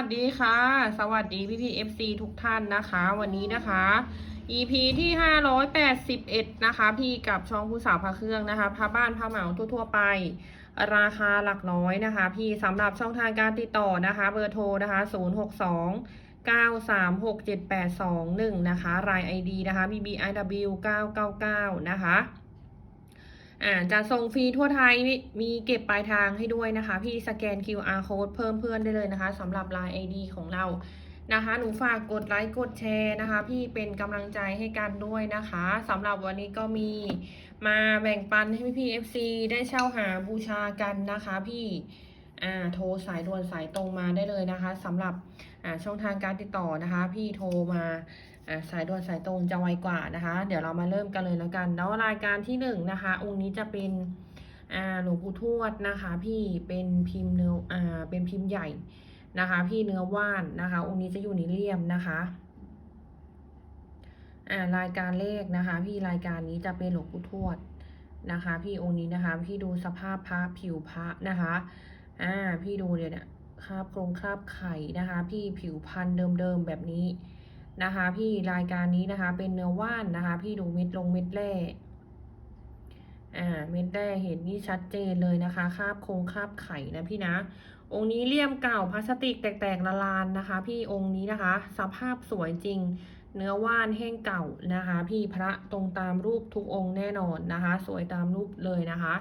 สวัสดีค่ะ สวัสดีพี่พีเอฟซีทุกท่านนะคะ วันนี้นะคะ EP ที่ 581 นะคะ พี่กับช่องผู้สาวพระเครื่องนะคะพาบ้านพาเหมาทั่วๆไป ราคาหลักร้อยนะคะ พี่สำหรับช่องทางการติดต่อนะคะ เบอร์โทรนะคะ 062 9367821 นะคะ ราย ID นะคะ BBIW 999 นะคะ อ่าจะส่งฟรีทั่วไทยมีมีเก็บปลายทางให้ด้วยนะคะ พี่สแกน QR code เพิ่มเพื่อนได้เลยนะคะสำหรับ Line ID ของเรานะคะ หนูฝากกดไลค์กดแชร์นะคะ พี่เป็นกำลังใจให้กันด้วยนะคะสำหรับวันนี้ก็มีมาแบ่งปันให้พี่ FC ได้เช่าหาบูชากันนะคะพี่อ่าโทรสายด่วนสายตรงมาได้เลยนะคะสำหรับอ่าช่องทางการติดต่อนะคะ พี่โทรมา อะสายด่วนสายตรงจะไวกว่านะคะ เดี๋ยวเรามาเริ่มกันเลยแล้วกันแล้วรายการที่หนึ่งนะคะ องค์นี้จะเป็นอ่าหลวงปู่ทวดนะคะ พี่เป็นพิมพ์เนื้ออ่าเป็นพิมพ์ใหญ่นะคะ พี่เนื้อว่านนะคะ องค์นี้จะอยู่ในเลี่ยมนะคะอ่ารายการเลขนะคะ พี่รายการนี้จะเป็นหลวงปู่ทวดนะคะ พี่องค์นี้นะคะ พี่ดูสภาพพระผิวพระนะคะอ่าพี่ดูเดี๋ยวเนี่ยคราบโครงคราบไข่นะคะ พี่ผิวพันธุ์เดิมๆแบบนี้ นะคะพี่รายการนี้นะคะเป็นเนื้อว่านนะคะ พี่ดูเม็ดลงเม็ดแร่อ่าเม็ดแร่เห็นนี่ชัดเจนเลยนะคะคราบโครงคราบไข่นะพี่นะ องค์นี้เลี่ยมเก่าพลาสติกแตกๆละลานนะคะ พี่องค์นี้นะคะ สภาพสวยจริง เนื้อว่านแห้งเก่านะคะ พี่พระตรงตามรูปทุกองค์แน่นอนนะคะ สวยตามรูปเลยนะคะ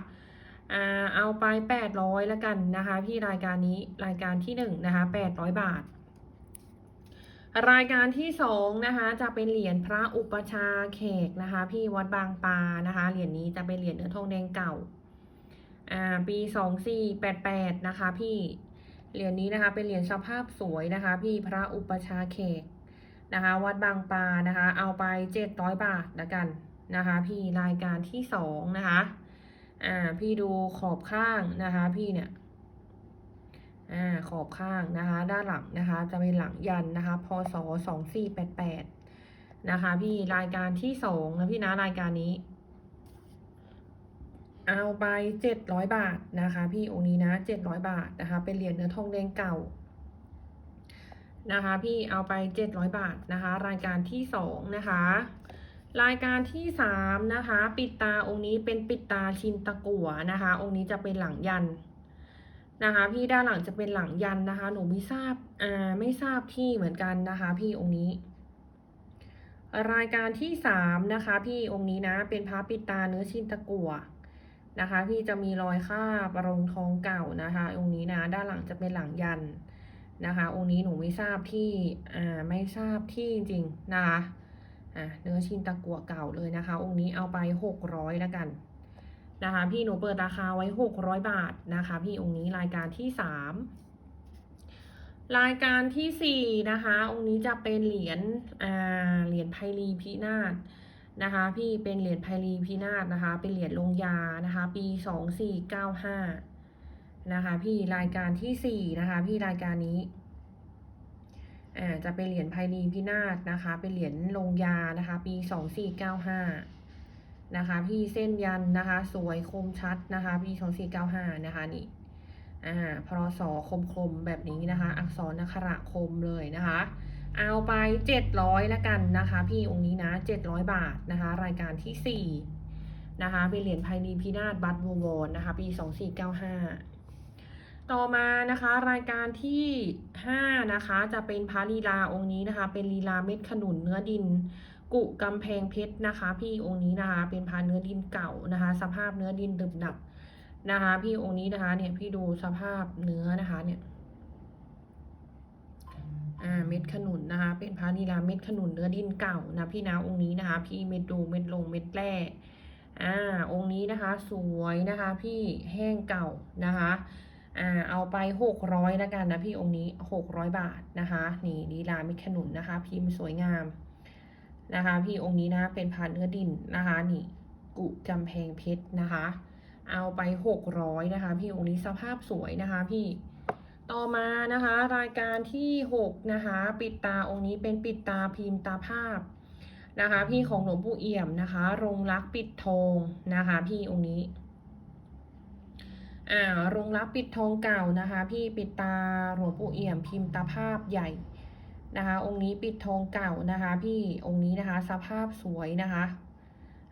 อ่าเอาไปแปดร้อยละกันนะคะ พี่รายการนี้รายการที่หนึ่งนะคะแปดร้อยบาท รายการที่สองนะคะจะเป็นเหรียญพระอุปชาเขกนะคะพี่วัดบางปานะคะเหรียญนี้จะเป็นเหรียญเนื้อทองแดงเก่าอ่าปีสองสี่แปดแปดนะคะพี่เหรียญนี้นะคะเป็นเหรียญสภาพสวยนะคะพี่พระอุปชาเขกนะคะวัดบางปานะคะ เอาไปเจ็ดร้อยบาทละกันนะคะพี่รายการที่สองนะคะอ่าพี่ดูขอบข้างนะคะพี่เนี่ย อ่าขอบข้างนะคะ ด้านหลังนะคะ จะเป็นหลังยันนะคะพศสองสี่แปดแปดนะคะพี่รายการที่สองนะพี่นะรายการนี้ เอาไปเจ็ดร้อยบาทนะคะ พี่องค์นี้นะเจ็ดร้อยบาทนะคะ เป็นเหรียญเนื้อทองแดงเก่านะคะ พี่เอาไปเจ็ดร้อยบาทนะคะ รายการที่สองนะคะ รายการที่สามนะคะ ปิดตาองค์นี้เป็นปิดตาชินตะกัวนะคะ องค์นี้จะเป็นหลังยัน นะคะ พี่ด้านหลังจะเป็นหลังยันนะคะ หนูไม่ทราบอ่าไม่ทราบที่เหมือนกันนะคะ พี่องค์นี้ รายการที่สามนะคะ พี่องค์นี้นะ เป็นพระปิตาเนื้อชินตะกัวนะคะ พี่จะมีรอยคาบปรงทองเก่านะคะ องค์นี้นะ ด้านหลังจะเป็นหลังยันนะคะ องค์นี้หนูไม่ทราบที่อ่าไม่ทราบที่จริงๆนะคะอ่าเนื้อชินตะกัวเก่าเลยนะคะ องค์นี้เอาไปหกร้อยแล้วกัน นะคะพี่หนูเปิดราคาไว้ 600 บาทนะคะ พี่องค์นี้รายการที่ 3 รายการที่ 4 นะคะ องค์นี้จะเป็นเหรียญอ่าเหรียญไพลีพินาศนะคะพี่เป็นเหรียญไพลีพินาศนะคะ เป็นเหรียญลงยานะคะ ปี 2495 นะคะ พี่รายการที่ 4 นะคะ พี่รายการนี้อ่าจะเป็นเหรียญไพลีพินาศนะคะ เป็นเหรียญลงยานะคะ ปี 2495 นะคะ พี่เส้นยันนะคะ สวยคมชัดนะคะ พี่สองสี่เก้าห้านะคะนี่อ่าพรสคมคมแบบนี้นะคะ อักษรนคระคมเลยนะคะ เอาไปเจ็ดร้อยละกันนะคะ พี่องค์นี้นะเจ็ดร้อยบาทนะคะ รายการที่สี่นะคะเป็นเหรียญไพนีพินาศบัตบูวอนนะคะ ปีสองสี่เก้าห้าต่อมานะคะรายการที่ห้านะคะ จะเป็นพระลีลาองค์นี้นะคะ เป็นลีลาเม็ดขนุนเนื้อดิน กุกำแพงเพชรนะคะ พี่องค์นี้นะคะ เป็นพาเนื้อดินเก่านะคะ สภาพเนื้อดินดึบหนับนะคะ พี่องค์นี้นะคะเนี่ยพี่ดูสภาพเนื้อนะคะเนี่ยอ่าเม็ดขนุนนะคะ เป็นพานีลาเม็ดขนุนเนื้อดินเก่านะพี่นะองค์นี้นะคะ พี่เม็ดดูเม็ดลงเม็ดแร่อ่าองค์นี้นะคะ สวยนะคะ พี่แห้งเก่านะคะอ่าเอาไปหกร้อยล้วกันนะพี่องค์นี้หกร้อยบาทนะคะ นี่ลีลาเม็ดขนุนนะคะ พิมพ์สวยงาม นะคะ พี่องค์นี้นะเป็นพันเนื้อดินนะคะนี่กุกำแพงเพชรนะคะ เอาไปหกร้อยนะคะ พี่องค์นี้สภาพสวยนะคะพี่ต่อมานะคะรายการที่หกนะคะปิดตาองค์นี้เป็นปิดตาพิมพ์ตาภาพนะคะพี่ของหลวงปู่เอี่ยมนะคะ รงรักปิดทองนะคะ พี่องค์นี้อ่ารงรับปิดทองเก่านะคะ พี่ปิดตาหลวงปู่เอี่ยมพิมพ์ตาภาพใหญ่ นะคะ องค์นี้ปิดทองเก่านะคะ พี่องค์นี้นะคะ สภาพสวยนะคะ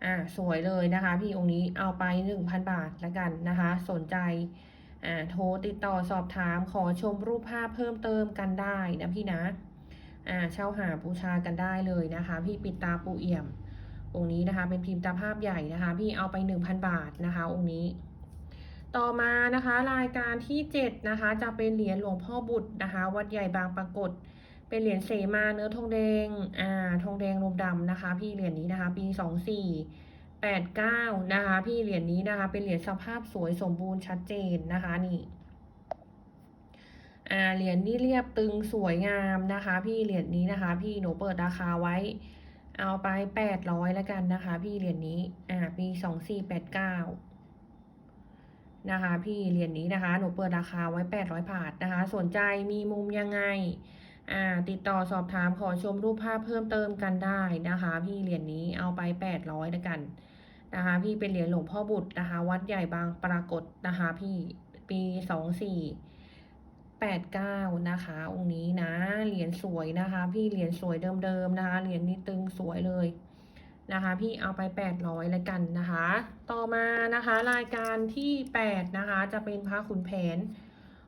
อ่าสวยเลยนะคะ พี่องค์นี้เอาไปหนึ่งพันบาทล้วกันนะคะ สนใจอ่าโทรติดต่อสอบถามขอชมรูปภาพเพิ่มเติมกันได้นะพี่นะอ่าเช่าหาบูชากันได้เลยนะคะ พี่ปิดตาปูเอี่ยม องค์นี้นะคะ เป็นพิมพ์ตาภาพใหญ่นะคะ พี่เอาไปหนึ่งพันบาทนะคะ องค์นี้ต่อมานะคะรายการที่ 7 นะคะ จะเป็นเหรียญหลวงพ่อบุตรนะคะ วัดใหญ่บางปรากฏ เป็นเหรียญเสมาเนื้อทองแดง อ่า ทองแดงลมดำนะคะ พี่เหรียญนี้นะคะ ปี24 89นะคะ พี่เหรียญนี้นะคะ เป็นเหรียญสภาพสวยสมบูรณ์ชัดเจนนะคะนี่ อ่า เหรียญนี่เรียบตึงสวยงามนะคะ พี่เหรียญนี้นะคะ พี่หนูเปิดราคาไว้ เอาไป800แล้วกันนะคะ พี่เหรียญนี้ อ่า ปี2489นะคะ พี่เหรียญนี้นะคะ หนูเปิดราคาไว้800บาทนะคะ สนใจมีมุมยังไง อ่าติดต่อสอบถามขอชมรูปภาพเพิ่มเติมกันได้นะคะ พี่เหรียญนี้เอาไป800แล้วกันนะคะ พี่เป็นเหรียญหลวงพ่อบุตรนะคะ วัดใหญ่บางปรากฏนะคะ พี่ปี24 89นะคะ องค์นี้นะเหรียญสวยนะคะ พี่เหรียญสวยเดิมๆนะคะเหรียญนี้ตึงสวยเลยนะคะ พี่เอาไป800แล้วกันนะคะ ต่อมานะคะ รายการที่8นะคะ จะเป็นพระขุนแผน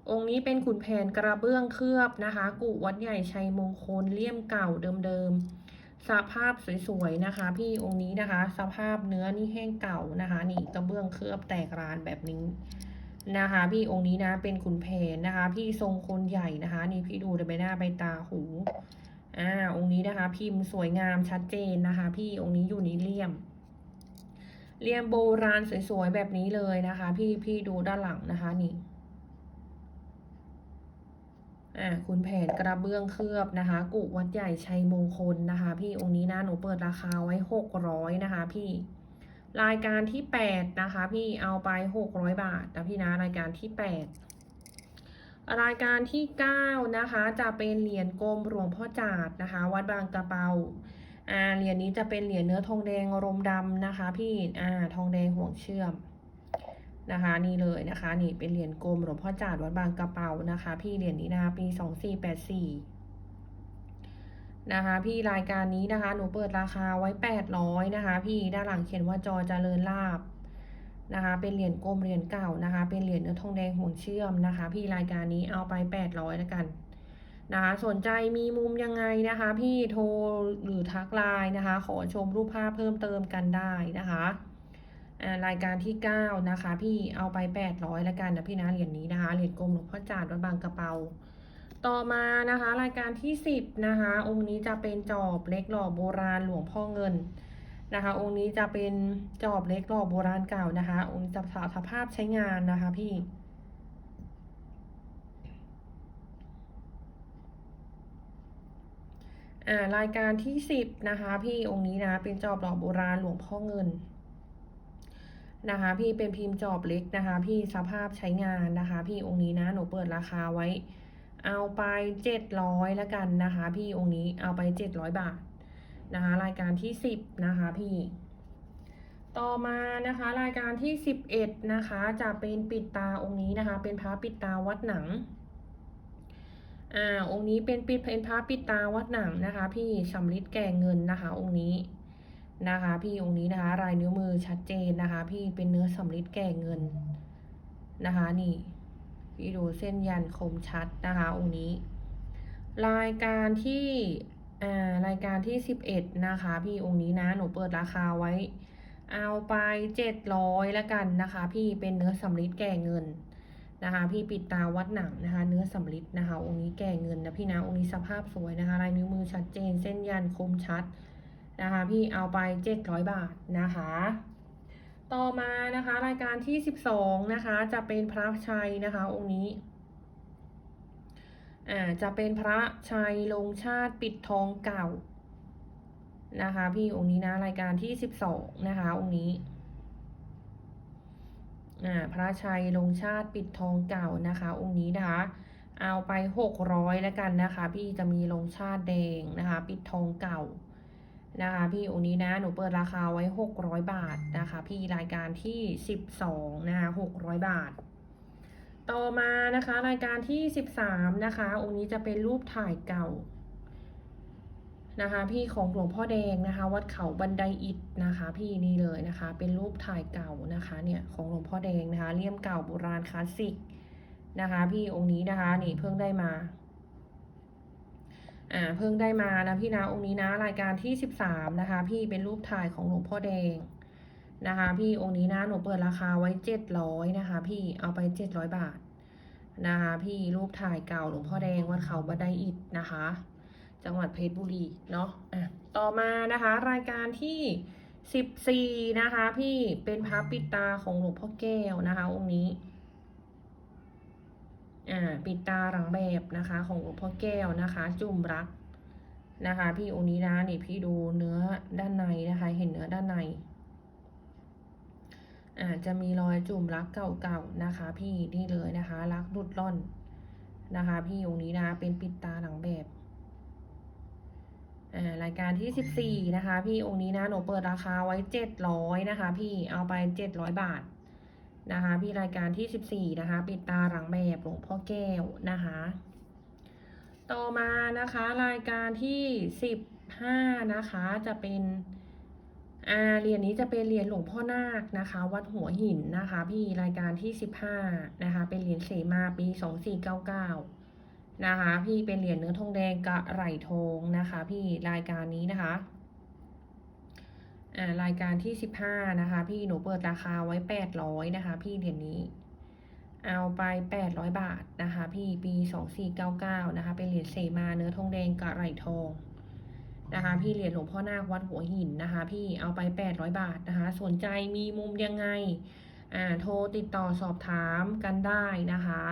องค์นี้เป็นขุนแผนกระเบื้องเคลือบนะคะ กุวัดใหญ่ชัยมงคลเลี่ยมเก่าเดิมๆ สภาพสวยๆนะคะ พี่องค์นี้นะคะ สภาพเนื้อนี่แห้งเก่านะคะ นี่กระเบื้องเคลือบแตกรานแบบนี้นะคะ พี่องค์นี้นะเป็นขุนแผนนะคะ พี่ทรงคนใหญ่นะคะ นี่พี่ดูใบหน้าใบตาหูอ่าองค์นี้นะคะ พิมพ์สวยงามชัดเจนนะคะ พี่องค์นี้อยู่ในเลี่ยมเลี่ยมโบราณสวยๆแบบนี้เลยนะคะ พี่พี่ดูด้านหลังนะคะนี่ อ่าคุณแผนกระเบื้องเคลือบนะคะ กุวัดใหญ่ชัยมงคลนะคะ พี่องค์นี้นะหนูเปิดราคาไว้หกร้อยนะคะ พี่รายการที่แปดนะคะ พี่เอาไปหกร้อยบาทนะพี่นะรายการที่แปดรายการที่9นะคะ จะเป็นเหรียญกรมหลวงพ่อจาดนะคะ วัดบางกระเปาอ่าเหรียญนี้จะเป็นเหรียญเนื้อทองแดงรมดำนะคะ พี่อ่าทองแดงห่วงเชื่อม นะคะนี่เลยนะคะนี่เป็นเหรียญกรมหลวงพ่อจาดวัดบางกระเป๋านะคะ พี่เหรียญนี้นะคะปี2484นะคะพี่รายการนี้นะคะหนูเปิดราคาไว้800นะคะ พี่ด้านหลังเขียนว่าจอเจริญลาบนะคะเป็นเหรียญกลมเหรียญเก่านะคะ เป็นเหรียญเนื้อทองแดงห่วงเชื่อมนะคะ พี่รายการนี้เอาไป800แล้วกันนะคะสนใจมีมุมยังไงนะคะ พี่โทรหรือทักไลน์นะคะ ขอชมรูปภาพเพิ่มเติมกันได้นะคะ รายการที่ 9 นะคะ พี่เอาไป 800แล้วกันนะพี่นะเหรียญนี้นะคะเหรียญกลมหลวงพ่อจาดวัดบางกระเปา ต่อมานะคะ รายการที่ 10 นะคะ องค์นี้จะเป็นจอบเล็กหล่อโบราณหลวงพ่อเงินนะคะ องค์นี้จะเป็นจอบเล็กหล่อโบราณเก่านะคะ องค์นี้จะสภาพใช้งานนะคะพี่อ่ารายการที่สิบนะคะ พี่องค์นี้นะเป็นจอบหล่อโบราณหลวงพ่อเงิน นะคะ พี่เป็นพิมพ์จอบเล็กนะคะ พี่สภาพใช้งานนะคะ พี่องค์นี้นะหนูเปิดราคาไว้ เอาไปเจ็ดร้อยแล้วกันนะคะ พี่องค์นี้เอาไปเจ็ดร้อยบาทนะคะรายการที่สิบนะคะพี่ ต่อมานะคะรายการที่สิบเอ็ดนะคะจะเป็นปิดตาองค์นี้นะคะ เป็นพระปิดตาวัดหนังอ่าองค์นี้เป็นปิดเป็นพระปิดตาวัดหนังนะคะ พี่สำลิดแก่เงินนะคะ องค์นี้ นะคะ พี่องค์นี้นะคะลายนิ้วมือชัดเจนนะคะ พี่เป็นเนื้อสำลิดแก่เงินนะคะนี่พี่ดูเส้นยันคมชัดนะคะ องค์นี้ รายการที่อ่ารายการที่สิบเอ็ดนะคะ พี่องค์นี้นะหนูเปิดราคาไว้ เอาไปเจ็ดร้อยละกันนะคะ พี่เป็นเนื้อสำลิดแก่เงินนะคะ พี่ปิดตาวัดหนังนะคะ เนื้อสำลิดนะคะ องค์นี้แก่เงินนะพี่นะองค์นี้สภาพสวยนะคะลายนิ้วมือชัดเจน เส้นยันคมชัด นะคะพี่เอาไปเจ็ดร้อยบาทนะคะ ต่อมานะคะรายการที่สิบสองนะคะ จะเป็นพระชัยนะคะองค์นี้อ่าจะเป็นพระชัยลงชาติปิดทองเก่านะคะ พี่องค์นี้นะรายการที่สิบสองนะคะองค์นี้อ่าพระชัยลงชาติปิดทองเก่านะคะองค์นี้นะคะเอาไปหกร้อยแล้วกันนะคะ พี่จะมีลงชาติแดงนะคะ ปิดทองเก่า นะคะพี่องค์นี้นะหนูเปิดราคาไว้หกร้อยบาทนะคะ พี่รายการที่สิบสองนะคะหกร้อยบาท ต่อมานะคะรายการที่สิบสามนะคะองค์นี้จะเป็นรูปถ่ายเก่านะคะพี่ของหลวงพ่อแดงนะคะ วัดเขาบันไดอิฐนะคะ พี่นี่เลยนะคะ เป็นรูปถ่ายเก่านะคะเนี่ยของหลวงพ่อแดงนะคะเลี่ยมเก่าโบราณคลาสสิกนะคะ พี่องค์นี้นะคะนี่เพิ่งได้มา อ่าเพิ่งได้มานะพี่นะองค์นี้นะรายการที่สิบสามนะคะ พี่เป็นรูปถ่ายของหลวงพ่อแดงนะคะ พี่องค์นี้นะหนูเปิดราคาไว้เจ็ดร้อยนะคะ พี่เอาไปเจ็ดร้อยบาทนะคะพี่รูปถ่ายเก่าหลวงพ่อแดงวัดเขาบันไดอิฐนะคะ จังหวัดเพชรบุรีเนาะอะต่อมานะคะ รายการที่สิบสี่นะคะ พี่เป็นพระปิดตาของหลวงพ่อแก้วนะคะองค์นี้ อ่าปิดตาหลังแบบนะคะของหลวงพ่อแก้วนะคะ จุ่มรักนะคะ พี่องค์นี้นะนี่พี่ดูเนื้อด้านในนะคะ เห็นเนื้อด้านในอาจจะมีรอยจุ่มรักเก่าๆนะคะ พี่นี่เลยนะคะ รักดุดร่อนนะคะ พี่องค์นี้นะเป็นปิดตาหลังแบบรายการที่สิบสี่นะคะ พี่องค์นี้นะหนูเปิดราคาไว้เจ็ดร้อยนะคะ พี่เอาไปเจ็ดร้อยบาท นะคะพี่รายการที่สิบสี่นะคะปิดตาหลังแบบหลวงพ่อแก้วนะคะ ต่อมานะคะรายการที่สิบห้านะคะจะเป็นอาเหรียญนี้จะเป็นเหรียญหลวงพ่อนาคนะคะ วัดหัวหินนะคะพี่รายการที่สิบห้านะคะ เป็นเหรียญเสมาปีสองสี่เก้าเก้านะคะ พี่เป็นเหรียญเนื้อทองแดงกระไหล่ทองนะคะ พี่รายการนี้นะคะ รายการที่สิบห้านะคะ พี่หนูเปิดราคาไว้แปดร้อยนะคะ พี่เหรียญนี้ เอาไปแปดร้อยบาทนะคะ พี่ปีสองสี่เก้าเก้านะคะ เป็นเหรียญเสมาเนื้อทองแดงกระไหล่ทองนะคะ พี่เหรียญหลวงพ่อนาควัดหัวหินนะคะ พี่เอาไปแปดร้อยบาทนะคะ สนใจมีมุมยังไงอ่าโทรติดต่อสอบถามกันได้นะคะ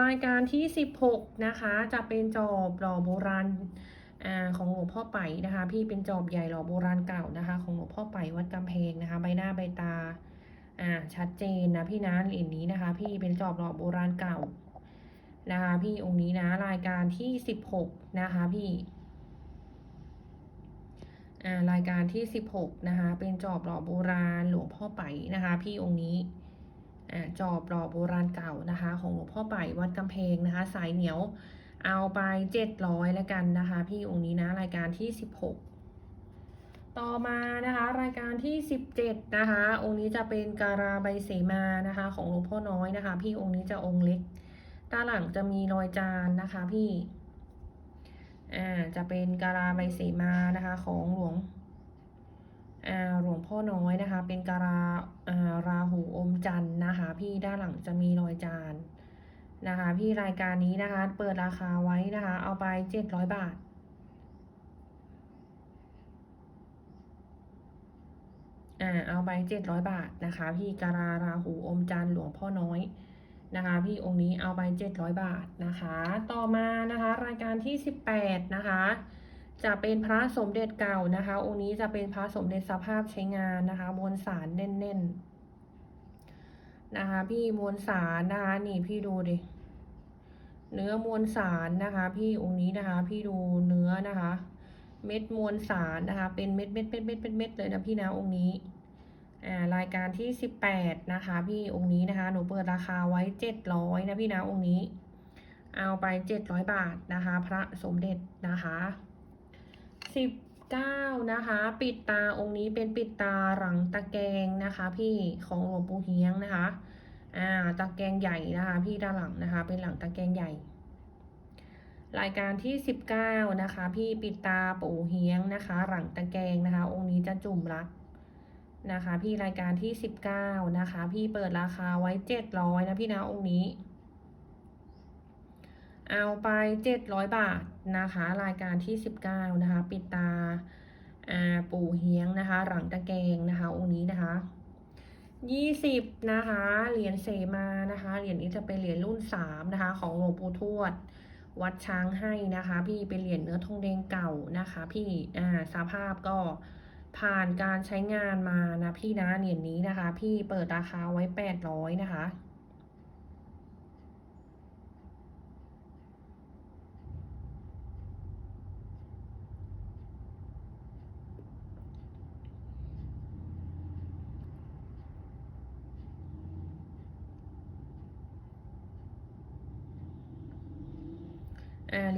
รายการที่สิบหกนะคะ จะเป็นจอบหล่อโบราณอ่า ของหลวงพ่อไปนะคะ พี่เป็นจอบใหญ่หล่อโบราณเก่านะคะ ของหลวงพ่อไปวัดกำแพงนะคะ ใบหน้าใบตาอ่าชัดเจนนะพี่นะเหรียญนี้นะคะ พี่เป็นจอบหล่อโบราณเก่านะคะ พี่องค์นี้นะรายการที่สิบหกนะคะพี่อ่ารายการที่สิบหกนะคะ เป็นจอบหล่อโบราณหลวงพ่อไปนะคะ พี่องค์นี้อ่าจอบหล่อโบราณเก่านะคะ ของหลวงพ่อไปวัดกำแพงนะคะ สายเหนียว เอาไปเจ็ดร้อยแล้วกันนะคะ พี่องค์นี้นะรายการที่สิบหกต่อมานะคะรายการที่สิบเจ็ดนะคะ องค์นี้จะเป็นการาใบเสมานะคะ ของหลวงพ่อน้อยนะคะ พี่องค์นี้จะองค์เล็กด้านหลังจะมีรอยจานนะคะพี่อ่าจะเป็นการาใบเสมานะคะของหลวงอ่าหลวงพ่อน้อยนะคะ เป็นการาอ่าราหูอมจันนะคะ พี่ด้านหลังจะมีรอยจาน นะคะ พี่รายการนี้นะคะ เปิดราคาไว้นะคะ เอาไปเจ็ดร้อยบาท อ่า เอาไปเจ็ดร้อยบาทนะคะ พี่การาราหูอมจันหลวงพ่อน้อยนะคะ พี่องค์นี้เอาไปเจ็ดร้อยบาทนะคะ ต่อมานะคะ รายการที่สิบแปดนะคะจะเป็นพระสมเด็จเก่านะคะ องค์นี้จะเป็นพระสมเด็จสภาพใช้งานนะคะมวลสารแน่นๆ นะคะ พี่มวลสารนะคะนี่พี่ดูดิเนื้อมวลสารนะคะ พี่องค์นี้นะคะ พี่ดูเนื้อนะคะ เม็ดมวลสารนะคะ เป็นเม็ดเม็ดเม็ดเม็ดเม็ดเม็ดเลยนะพี่นะองค์นี้อ่ารายการที่สิบแปดนะคะ พี่องค์นี้นะคะ หนูเปิดราคาไว้เจ็ดร้อยนะพี่นะองค์นี้ เอาไปเจ็ดร้อยบาทนะคะ พระสมเด็จนะคะสิบ เก้านะคะ ปิดตาองค์นี้เป็นปิดตาหลังตะแกรงนะคะ พี่ของหลวงปู่เฮียงนะคะอ่าตะแกรงใหญ่นะคะ พี่ด้านหลังนะคะ เป็นหลังตะแกรงใหญ่ รายการที่สิบเก้านะคะ พี่ปิดตาปู่เฮียงนะคะ หลังตะแกรงนะคะ องค์นี้จะจุ่มรักนะคะ พี่รายการที่สิบเก้านะคะ พี่เปิดราคาไว้เจ็ดร้อยนะพี่นะองค์นี้ เอาไปเจ็ดร้อยบาทนะคะ รายการที่สิบเก้านะคะ ปิดตาปู่เฮียงนะคะ หลังตะแกงนะคะ องค์นี้นะคะยี่สิบนะคะ เหรียญเสมานะคะ เหรียญนี้จะเป็นเหรียญรุ่นสามนะคะ ของหลวงปู่ทวด วัดช้างให้นะคะ พี่เป็นเหรียญเนื้อทองแดงเก่านะคะ พี่อ่าสภาพก็ผ่านการใช้งานมานะพี่นะเหรียญนี้นะคะ พี่เปิดราคาไว้แปดร้อยนะคะ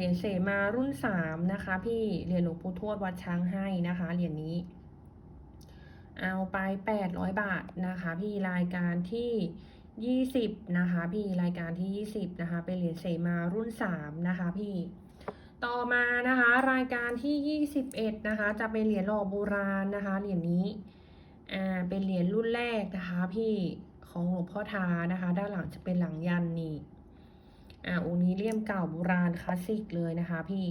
รียญเสมารุ่นสามนะคะ พี่เหรียญหลวงปู่ทวดวัดช้างให้นะคะเหรียญนี้ เอาไปแปดร้อยบาทนะคะ พี่รายการที่ยี่สิบนะคะ พี่รายการที่ยี่สิบนะคะ เป็นเหรียญเสมารุ่นสามนะคะพี่ต่อมานะคะรายการที่ยี่สิบเอ็ดนะคะ จะเป็นเหรียญหล่อโบราณนะคะเหรียญนี้อ่าเป็นเหรียญรุ่นแรกนะคะ พี่ของหลวงพ่อทานะคะ ด้านหลังจะเป็นหลังยันนี่ อ่าองค์นี้เลี่ยมเก่าโบราณคลาสสิกเลยนะคะพี่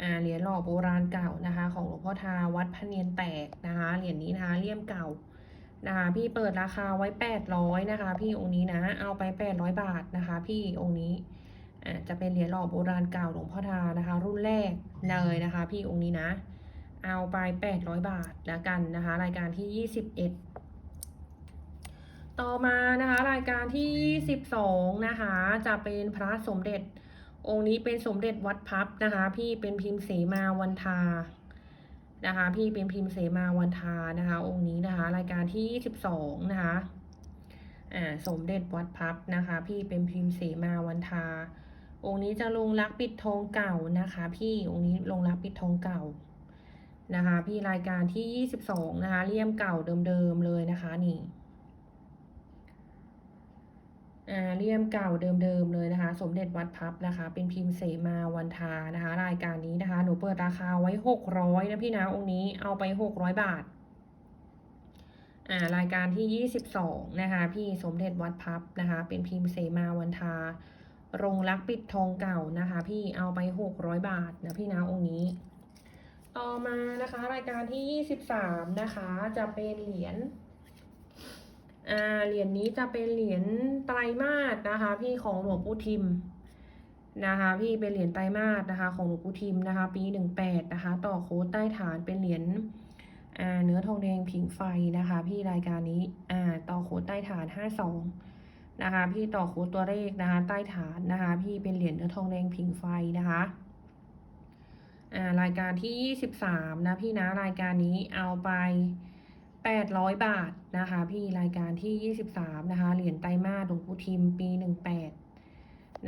อ่าเหรียญหล่อโบราณเก่านะคะ ของหลวงพ่อทาวัดพระเนียนแตกนะคะเหรียญนี้นะคะเลี่ยมเก่านะคะพี่เปิดราคาไว้แปดร้อยนะคะ พี่องค์นี้นะ เอาไปแปดร้อยบาทนะคะ พี่องค์นี้อ่าจะเป็นเหรียญหล่อโบราณเก่าหลวงพ่อทานะคะ รุ่นแรกเลยนะคะ พี่องค์นี้นะ เอาไปแปดร้อยบาทแล้วกันนะคะ รายการที่ยี่สิบเอ็ด ต่อมานะคะ รายการที่ยี่สิบสองนะคะ จะเป็นพระสมเด็จ องค์นี้เป็นสมเด็จวัดพับนะคะ พี่เป็นพิมพ์เสมาวันทานะคะ พี่เป็นพิมพ์เสมาวันทานะคะ องค์นี้นะคะ รายการที่ยี่สิบสองนะคะอ่าสมเด็จวัดพับนะคะ พี่เป็นพิมพ์เสมาวันทา องค์นี้จะลงรักปิดทองเก่านะคะ พี่องค์นี้ลงรักปิดทองเก่านะคะ พี่รายการที่ยี่สิบสองนะคะเลี่ยมเก่าเดิมๆเลยนะคะนี่ เลี่ยมเก่าเดิมๆเลยนะคะ สมเด็จวัดพับนะคะ เป็นพิมพ์เสมาวันทานะคะ รายการนี้นะคะ หนูเปิดราคาไว้หกร้อยนะพี่นะองค์นี้เอาไปหกร้อยบาทอ่ารายการที่ยี่สิบสองนะคะ พี่สมเด็จวัดพับนะคะ เป็นพิมพ์เสมาวันทา รงรักปิดทองเก่านะคะ พี่เอาไปหกร้อยบาทนะพี่นะองค์นี้ ต่อมานะคะ รายการที่ยี่สิบสามนะคะ จะเป็นเหรียญ เหรียญนี้จะเป็นเหรียญไตรมาสนะคะ พี่ของหลวงปู่ทิมนะคะ พี่เป็นเหรียญไตรมาสนะคะ ของหลวงปู่ทิมนะคะ ปีหนึ่งแปดนะคะ ต่อโค้ดใต้ฐานเป็นเหรียญเนื้อทองแดงผิงไฟนะคะ พี่รายการนี้อ่าต่อโค้ดใต้ฐานห้าสองนะคะ พี่ต่อโค้ดตัวเลขนะคะ ใต้ฐานนะคะ พี่เป็นเหรียญเนื้อทองแดงผิงไฟนะคะอ่ารายการที่ยี่สิบสามนะพี่นะรายการนี้เอาไป แปดร้อยบาทนะคะ พี่รายการที่ยี่สิบสามนะคะ เหรียญไตรมาสหลวงปู่ทิมปีหนึ่งแปด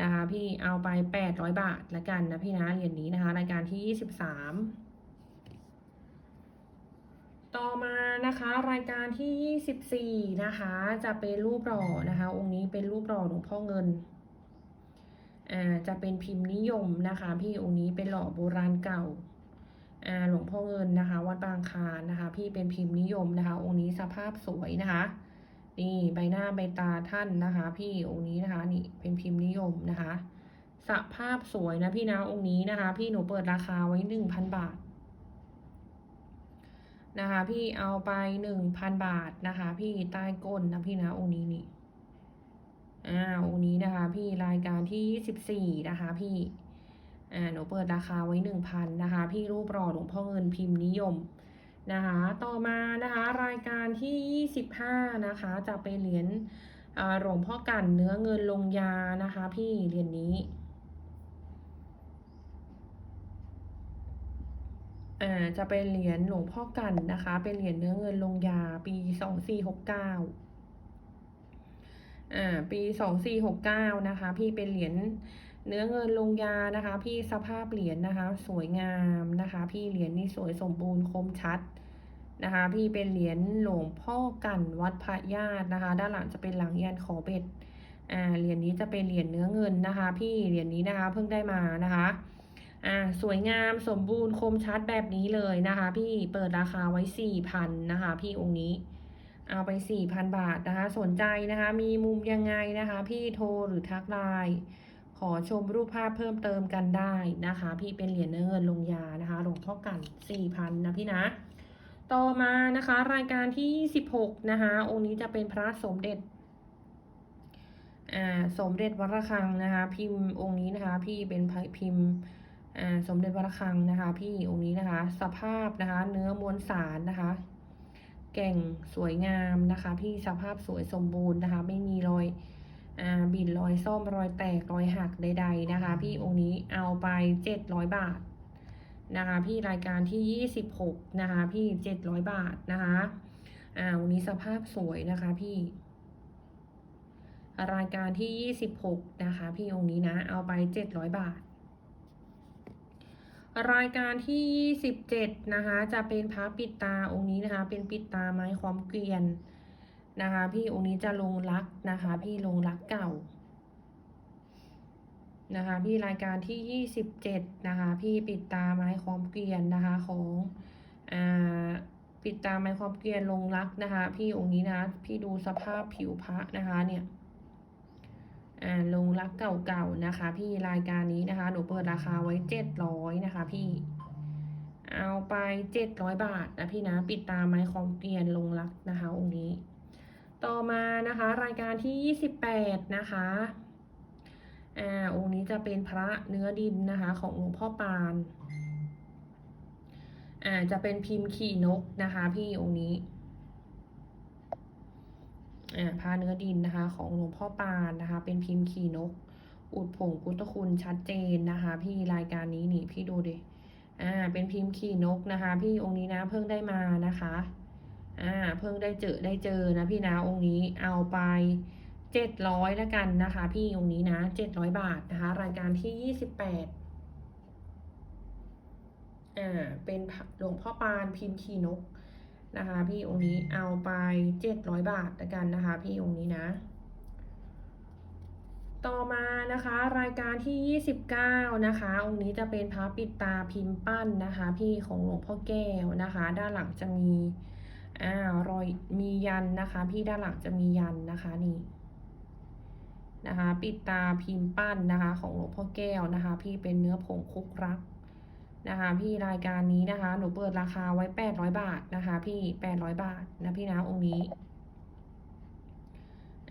นะคะ พี่เอาไปแปดร้อยบาทละกันนะพี่นะเหรียญนี้นะคะ รายการที่ยี่สิบสามต่อมานะคะ รายการที่ยี่สิบสี่นะคะ จะเป็นรูปหล่อนะคะ องค์นี้เป็นรูปหล่อหลวงพ่อเงินอ่าจะเป็นพิมพ์นิยมนะคะ พี่องค์นี้เป็นหล่อโบราณเก่า หลวงพ่อเงินนะคะ วัดบางคานนะคะ พี่เป็นพิมพ์นิยมนะคะ องค์นี้สภาพสวยนะคะ นี่ใบหน้าใบตาท่านนะคะ พี่องค์นี้นะคะนี่เป็นพิมพ์นิยมนะคะสภาพสวยนะพี่นะองค์นี้นะคะ พี่หนูเปิดราคาไว้หนึ่งพันบาทนะคะพี่เอาไปหนึ่งพันบาทนะคะ พี่ใต้ก้นนะพี่นะองค์นี้นี่อ่าองค์นี้นะคะ พี่รายการที่ยี่สิบสี่นะคะ พี่ หนูเปิดราคาไว้หนึ่งพันนะคะ พี่รูปรอหลวงพ่อเงินพิมพ์นิยมนะคะ ต่อมานะคะ รายการที่ยี่สิบห้านะคะ จะเป็นเหรียญหลวงพ่อกันเนื้อเงินลงยานะคะ พี่เหรียญนี้อ่าจะเป็นเหรียญหลวงพ่อกันนะคะ เป็นเหรียญเนื้อเงินลงยาปีสองสี่หกเก้าอ่าปีสองสี่หกเก้านะคะ พี่เป็นเหรียญ เนื้อเงินลงยานะคะ พี่สภาพเหรียญนะคะ สวยงามนะคะ พี่เหรียญนี่สวยสมบูรณ์คมชัดนะคะ พี่เป็นเหรียญหลวงพ่อกันวัดพระญาตินะคะ ด้านหลังจะเป็นหลังยันขอเบ็ดอ่าเหรียญนี้จะเป็นเหรียญเนื้อเงินนะคะ พี่เหรียญนี้นะคะเพิ่งได้มานะคะอ่าสวยงามสมบูรณ์คมชัดแบบนี้เลยนะคะ พี่เปิดราคาไว้สี่พันนะคะ พี่องค์นี้เอาไปสี่พันบาทนะคะ สนใจนะคะ มีมุมยังไงนะคะ พี่โทรหรือทักไลน์ ขอชมรูปภาพเพิ่มเติมกันได้นะคะ พี่เป็นเหรียญเงินลงยานะคะหลวงพ่อกันสี่พันนะพี่นะ ต่อมานะคะ รายการที่สิบหกนะคะ องค์นี้จะเป็นพระสมเด็จอ่าสมเด็จวัดระฆังนะคะ พิมพ์องค์นี้นะคะ พี่เป็นพิมพ์อ่าสมเด็จวัดระฆังนะคะ พี่องค์นี้นะคะ สภาพนะคะ เนื้อมวลสารนะคะ แก่งสวยงามนะคะ พี่สภาพสวยสมบูรณ์นะคะ ไม่มีรอย บินรอยซ่อมรอยแตกรอยหักใด ๆนะคะ พี่องค์นี้เอาไปเจ็ดร้อยบาทนะคะ พี่รายการที่ยี่สิบหกนะคะ พี่เจ็ดร้อยบาทนะคะอ่าองค์นี้สภาพสวยนะคะพี่ รายการที่ 26 นะคะ พี่องค์นี้นะเอาไป 700 บาท รายการที่ 27 นะคะ จะเป็นพระปิดตาองค์นี้นะคะ เป็นปิดตาไม้ความเกวียน นะคะ พี่องค์นี้จะลงรักนะคะ พี่ลงรักเก่านะคะพี่รายการที่ 27 นะคะ พี่ปิดตาไม้ความเกวียนนะคะของอ่าปิดตาไม้ความเกวียนลงรักนะคะ พี่องค์นี้นะพี่ดูสภาพผิวพระนะคะเนี่ยอ่าลงรักเก่าๆนะคะ พี่รายการนี้นะคะหนูเปิดราคาไว้เจ็ดร้อยนะคะ พี่เอาไปเจ็ดร้อยบาทนะพี่นะปิดตาไม้คอมเกลียนลงรักนะคะองค์นี้ ต่อมานะคะรายการที่ยี่สิบแปดนะคะอ่าองค์นี้จะเป็นพระเนื้อดินนะคะของหลวงพ่อปานอ่าจะเป็นพิมพ์ขี่นกนะคะ พี่องค์นี้อ่าผ้าเนื้อดินนะคะ ของหลวงพ่อปานนะคะ เป็นพิมพ์ขี่นก อุดผงกุตคุณชัดเจนนะคะ พี่รายการนี้นี่พี่ดูดิอ่าเป็นพิมพ์ขี่นกนะคะ พี่องค์นี้นะเพิ่งได้มานะคะ อ่าเพิ่งได้เจอได้เจอนะพี่นะองค์นี้เอาไปเจ็ดร้อยแล้วกันนะคะ พี่องค์นี้นะเจ็ดร้อยบาทนะคะ รายการที่ยี่สิบแปดอ่าเป็นหลวงพ่อปานพิมพ์ขีนกนะคะ พี่องค์นี้เอาไปเจ็ดร้อยบาทละกันนะคะ พี่องค์นี้นะต่อมานะคะรายการที่ยี่สิบเก้านะคะ องค์นี้จะเป็นพระปิดตาพิมพ์ปั้นนะคะ พี่ของหลวงพ่อแก้วนะคะ ด้านหลังจะมี อ่ารอยมียันนะคะ พี่ด้านหลังจะมียันนะคะนี่นะคะปิดตาพิมพ์ปั้นนะคะ ของหลวงพ่อแก้วนะคะ พี่เป็นเนื้อผงคุกรักนะคะ พี่รายการนี้นะคะ หนูเปิดราคาไว้แปดร้อยบาทนะคะ พี่แปดร้อยบาทนะพี่นะองค์นี้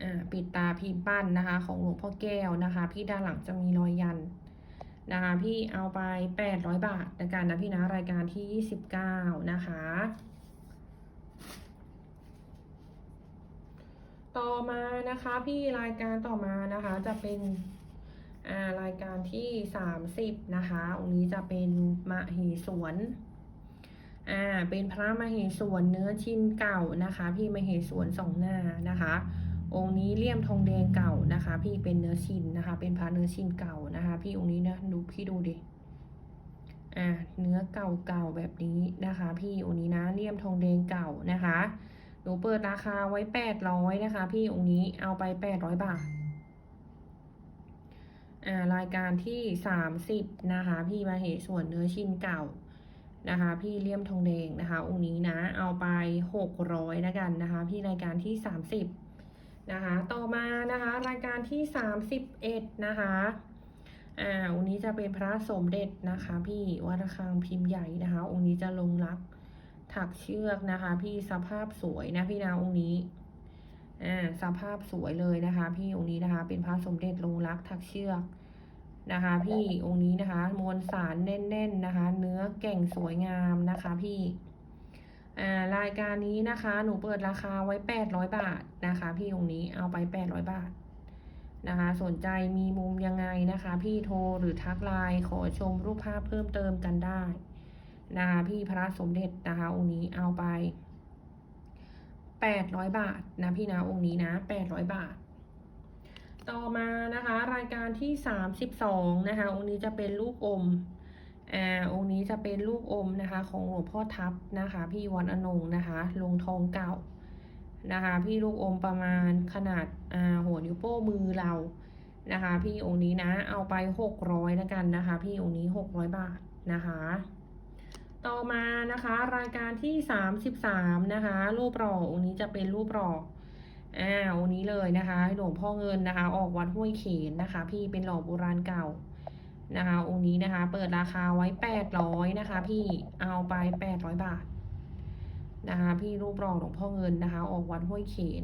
อ่าปิดตาพิมพ์ปั้นนะคะ ของหลวงพ่อแก้วนะคะ พี่ด้านหลังจะมีรอยยันนะคะ พี่เอาไปแปดร้อยบาทในการนะพี่นะรายการที่ยี่สิบเก้านะคะ ต่อมานะคะพี่รายการต่อมานะคะจะเป็นอ่ารายการที่สามสิบนะคะ องค์นี้จะเป็นมเหสวนอ่าเป็นพระมเหสวนเนื้อชิ้นเก่านะคะ พี่มเหสวนสองหน้านะคะ องค์นี้เลี่ยมทองแดงเก่านะคะ พี่เป็นเนื้อชิ้นนะคะ เป็นพระเนื้อชิ้นเก่านะคะ พี่องค์นี้นะดูพี่ดูดิอ่าเนื้อเก่าๆแบบนี้นะคะ พี่องค์นี้นะเลี่ยมทองแดงเก่านะคะ หนูเปิดราคาไว้แปดร้อยนะคะ พี่องค์นี้เอาไปแปดร้อยบาท อ่ารายการที่สามสิบนะคะ พี่มาเหส่วนเนื้อชิ้นเก่านะคะ พี่เลี่ยมทองแดงนะคะ องค์นี้นะ เอาไปหกร้อยแล้วกันนะคะ พี่รายการที่สามสิบนะคะ ต่อมานะคะ รายการที่สามสิบเอ็ดนะคะอ่าองค์นี้จะเป็นพระสมเด็จนะคะ พี่วัดระฆังพิมพ์ใหญ่นะคะ องค์นี้จะลงรัก ถักเชือกนะคะ พี่สภาพสวยนะพี่นาองค์นี้อ่าสภาพสวยเลยนะคะ พี่องค์นี้นะคะ เป็นพระสมเด็จลงรักถักเชือกนะคะ พี่องค์นี้นะคะ มวลสารแน่น ๆนะคะ เนื้อแก่งสวยงามนะคะ พี่อ่ารายการนี้นะคะ หนูเปิดราคาไว้แปดร้อยบาทนะคะ พี่องค์นี้เอาไปแปดร้อยบาทนะคะ สนใจมีมุมยังไงนะคะ พี่โทรหรือทักไลน์ขอชมรูปภาพเพิ่มเติมกันได้ นะคะพี่พระสมเด็จนะคะองค์นี้เอาไปแปดร้อยบาทนะพี่นะองค์นี้นะแปดร้อยบาท ต่อมานะคะรายการที่สามสิบสองนะคะองค์นี้จะเป็นลูกอมอ่าองค์นี้จะเป็นลูกอมนะคะของหลวงพ่อทับนะคะ พี่วันอนงนะคะลงทองเก่านะคะพี่ลูกอมประมาณขนาดอ่าหัวนิ้วโป้มือเรานะคะ พี่องค์นี้นะเอาไปหกร้อยแล้วกันนะคะ พี่องค์นี้หกร้อยบาทนะคะ ต่อมานะคะรายการที่สามสิบสามนะคะ รูปหล่อองค์นี้จะเป็นรูปหล่ออ่าองค์นี้เลยนะคะหลวงพ่อเงินนะคะ ออกวัดห้วยเขนนะคะ พี่เป็นหล่อโบราณเก่านะคะองค์นี้นะคะ เปิดราคาไว้แปดร้อยนะคะ พี่เอาไปแปดร้อยบาทนะคะ พี่รูปหล่อหลวงพ่อเงินนะคะ ออกวัดห้วยเขน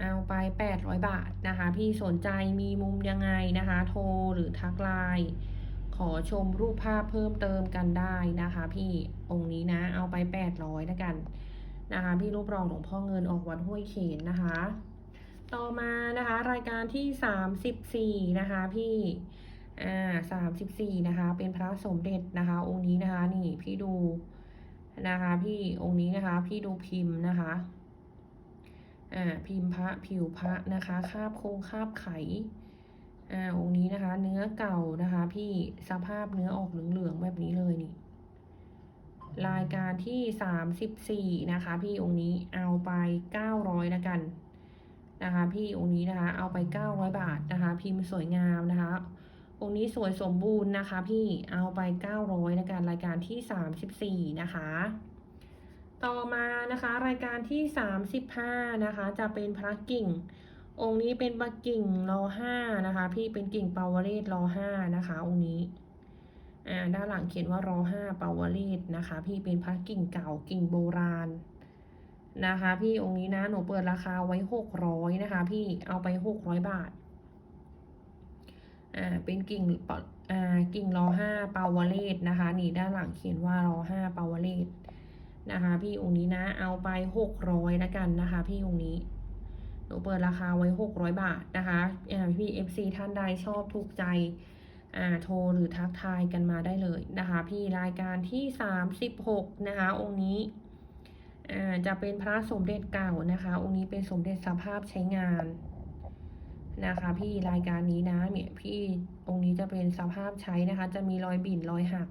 เอาไปแปดร้อยบาทนะคะ พี่สนใจมีมุมยังไงนะคะ โทรหรือทักไลน์ ขอชมรูปภาพเพิ่มเติมกันได้นะคะ พี่องค์นี้นะเอาไปแปดร้อยแล้วกันนะคะ พี่รูปรองหลวงพ่อเงินออกวัดห้วยเขนนะคะ ต่อมานะคะรายการที่สามสิบสี่นะคะ พี่อ่าสามสิบสี่นะคะ เป็นพระสมเด็จนะคะ องค์นี้นะคะ นี่พี่ดูนะคะ พี่องค์นี้นะคะ พี่ดูพิมพ์นะคะอ่าพิมพ์พระผิวพระนะคะ คาบโครงคาบไข อ่าองค์นี้นะคะ เนื้อเก่านะคะ พี่สภาพเนื้อออกเหลืองๆแบบนี้เลยนี่ รายการที่สามสิบสี่นะคะ พี่องค์นี้เอาไปเก้าร้อยละกันนะคะ พี่องค์นี้นะคะ เอาไปเก้าร้อยบาทนะคะ พิมพ์สวยงามนะคะองค์นี้สวยสมบูรณ์นะคะ พี่เอาไปเก้าร้อยละกันรายการที่สามสิบสี่นะคะต่อมานะคะรายการที่สามสิบห้านะคะ จะเป็นพระกิ่ง องค์นี้เป็นพระกิ่งรอห้านะคะ พี่เป็นกิ่งเปาวเรศรอห้านะคะ องค์นี้อ่าด้านหลังเขียนว่ารอห้าปาวเลศนะคะ พี่เป็นพระกิ่งเก่ากิ่งโบราณนะคะ พี่องค์นี้นะหนูเปิดราคาไว้หกร้อยนะคะ พี่เอาไปหกร้อยบาทอ่าเป็นกิ่งปะอ่ากิ่งรอห้าปาวเลศนะคะ นี่ด้านหลังเขียนว่ารอห้าปาวเลศนะคะ พี่องค์นี้นะเอาไปหกร้อยละกันนะคะ พี่องค์นี้ หนูเปิดราคาไว้หกร้อยบาทนะคะพี่เอฟซีท่านใดชอบถูกใจอ่าโทรหรือทักทายกันมาได้เลยนะคะ พี่รายการที่สามสิบหกนะคะ องค์นี้อ่าจะเป็นพระสมเด็จเก่านะคะ องค์นี้เป็นสมเด็จสภาพใช้งานนะคะ พี่รายการนี้นะเนี่ยพี่องค์นี้จะเป็นสภาพใช้นะคะ จะมีรอยบิ่นรอยหัก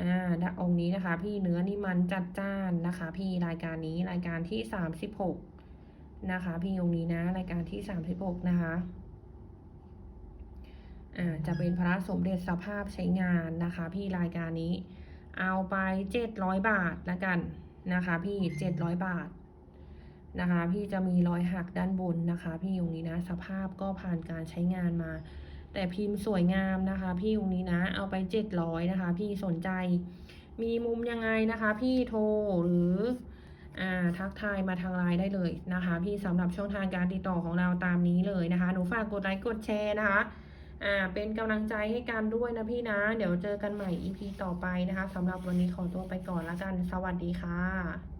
อ่าด้านองค์นี้นะคะ พี่เนื้อนี่มันจัดจ้านนะคะ พี่รายการนี้รายการที่สามสิบหก นะคะพี่องค์นี้นะรายการที่สามสิบหกนะคะอ่าจะเป็นพระสมเด็จสภาพใช้งานนะคะ พี่รายการนี้ เอาไปเจ็ดร้อยบาทละกันนะคะ พี่เจ็ดร้อยบาทนะคะ พี่จะมีรอยหักด้านบนนะคะ พี่องค์นี้นะ สภาพก็ผ่านการใช้งานมา แต่พิมพ์สวยงามนะคะ พี่องค์นี้นะ เอาไปเจ็ดร้อยนะคะ พี่สนใจ มีมุมยังไงนะคะ พี่โทรหรือ ทักทายมาทางไลน์ได้เลยนะคะ พี่สำหรับช่องทางการติดต่อของเราตามนี้เลยนะคะ หนูฝากกดไลค์กดแชร์นะคะอ่าเป็นกำลังใจให้กันด้วยนะพี่นะ เดี๋ยวเจอกันใหม่ EP ต่อไปนะคะสำหรับวันนี้ขอตัวไปก่อนละกัน สวัสดีค่ะ